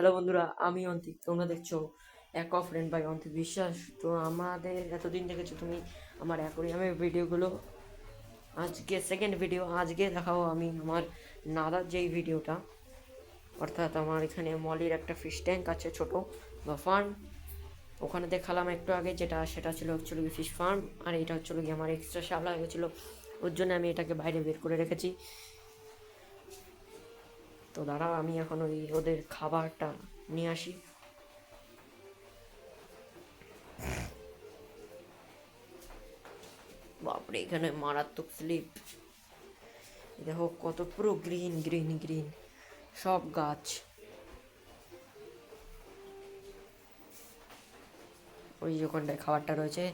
Hello বন্ধুরা, আমি অন্তিক, তোমরা দেখছ এক অফ ফ্রেন্ড বাই অন্তিক বিশ্বাস। তো আমাদের এতদিন দেখেছ তুমি আমার অ্যাকোরিয়ামের ভিডিওগুলো। আজকে সেকেন্ড ভিডিও আজকে দেখাবো আমি আমার নাদার যেই ভিডিওটা। অর্থাৎ আমার এখানে মলির একটা ফিশ ট্যাঙ্ক আছে ছোট বা ফার্ম ওখানে দেখালাম একটু আগে যেটা, সেটা ছিল হচ্ছিল ফিশ ফার্ম আর এটা হচ্ছিল কি আমার এক্সট্রা শ্যাবলা হয়ে গেছিল ওর জন্য আমি এটাকে বাইরে বের করে রেখেছি। তো দাঁড়া আমি এখন ওই ওদের খাবারটা নিয়ে আসি। বাপরে, এখানে মারাত্মক স্লিপ দেখো কত পুরো গ্রিন গ্রিন গ্রিন সব গাছ। ওই ওখানটায় খাবারটা রয়েছে।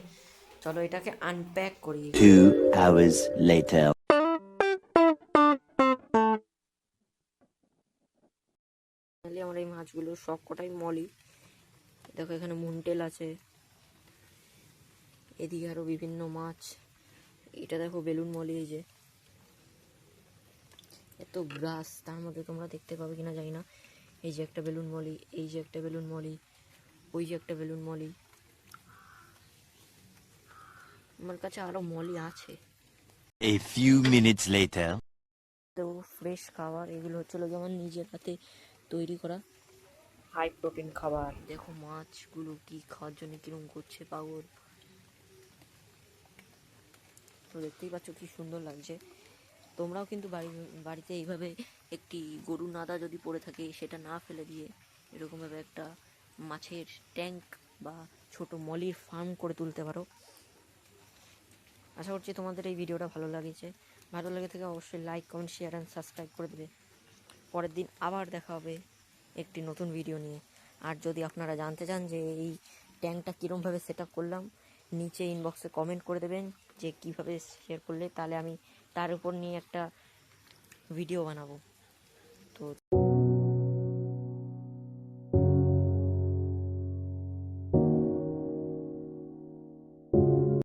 চলো এটাকে আনপ্যাক করি। ফাইনালি আমার এই মাছগুলো সব কটাই মলি। দেখো এখানে মুনটেল আছে। এদিকে আরও বিভিন্ন মাছ। এটা দেখো বেলুন মলি এই যে। এত গ্রাস তার মধ্যে তোমরা দেখতে পাবে কিনা জানি না। এই যে একটা বেলুন মলি এই যে একটা বেলুন মলি ওই যে একটা বেলুন মলি। আমার কাছে আরও মলি আছে। A few minutes later. তো ফ্রেশ খাবার এগুলো হচ্ছিল যেমন নিজের হাতে তৈরি করা। হাই প্রোটিন খাবার। দেখো মাছগুলো কি খাওয়ার জন্য কিরম করছে পাগল। তো দেখতেই পাচ্ছ কি সুন্দর লাগছে। তোমরাও কিন্তু বাড়ি, বাড়িতে এইভাবে একটি গরু নাদা যদি পড়ে থাকে, সেটা না ফেলে দিয়ে এরকমভাবে একটা মাছের ট্যাঙ্ক বা ছোট মলির ফার্ম করে তুলতে পারো। আশা করছি তোমাদের এই ভিডিওটা ভালো লাগেছে। ভালো লেগে থেকে অবশ্যই like comment share and subscribe করে দেবে। পরের দিন আবার দেখা হবে একটি নতুন ভিডিও নিয়ে। আর যদি আপনারা জানতে চান যে এই ট্যাঙ্কটা কীরমভাবে সেট করলাম, নিচে ইনবক্সে কমেন্ট করে দেবেন যে কীভাবে শেয়ার করলে, তাহলে আমি তার উপর নিয়ে একটা ভিডিও বানাবো। তো